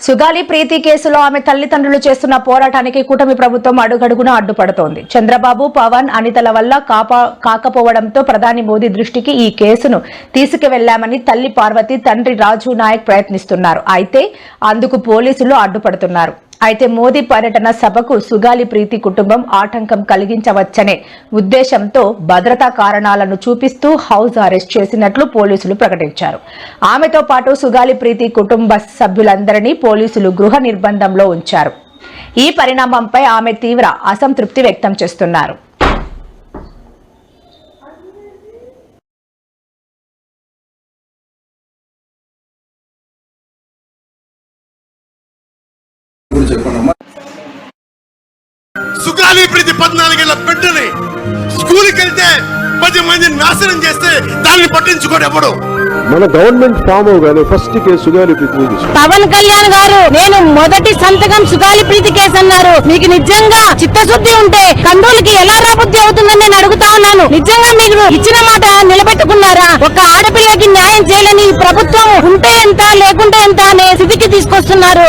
సుగాలి ప్రీతి కేసులో ఆమె తల్లిదండ్రులు చేస్తున్న పోరాటానికి కూటమి ప్రభుత్వం అడుగడుగున అడ్డుపడుతోంది. చంద్రబాబు పవన్ అనితల వల్ల కాపా కాకపోవడంతో ప్రధాని మోదీ దృష్టికి ఈ కేసును తీసుకువెళ్ళామని తల్లి పార్వతి తండ్రి రాజు నాయక్ ప్రయత్నిస్తున్నారు. అయితే అందుకు పోలీసులు అడ్డుపడుతున్నారు. అయితే మోదీ పర్యటన సభకు సుగాలి ప్రీతి కుటుంబం ఆటంకం కలిగించవచ్చనే ఉద్దేశంతో భద్రతా కారణాలను చూపిస్తూ హౌస్ అరెస్ట్ చేసినట్లు పోలీసులు ప్రకటించారు. ఆమెతో పాటు సుగాలి ప్రీతి కుటుంబ సభ్యులందరినీ పోలీసులు గృహ నిర్బంధంలో ఉంచారు. ఈ పరిణామంపై ఆమె తీవ్ర అసంతృప్తి వ్యక్తం చేస్తున్నారు. చెప్పండమ్మా సుగాలి ప్రతి పద్నాలుగేళ్ళ బిడ్డని స్కూల్కి వెళ్తే పది మందిని నాశనం చేస్తే దాన్ని పట్టించుకోడు ఎవడు? మన గవర్నమెంట్ ఫామ్ అవగానే ఫస్ట్ కేసు సుగాలి తీసుకుంది. పవన్ కళ్యాణ్ గారు నేను మొదటి సంతకం సుగాలి ప్రీతి కేసు అన్నారు. మీకు నిజంగా చిత్తశుద్ధి ఉంటే కండోలకి ఎలా రాబుద్ధి అవుతుందని నేను అడుగుతా ఉన్నాను. నిజంగా మీరు ఇచ్చిన మాట నిలబెట్టుకున్నారా? ఒక ఆడపిల్లకి న్యాయం చేయాలని ప్రభుత్వం ఉంటే ఎంత లేకుంటే ఎంత అనే స్థితికి తీసుకొస్తున్నారు.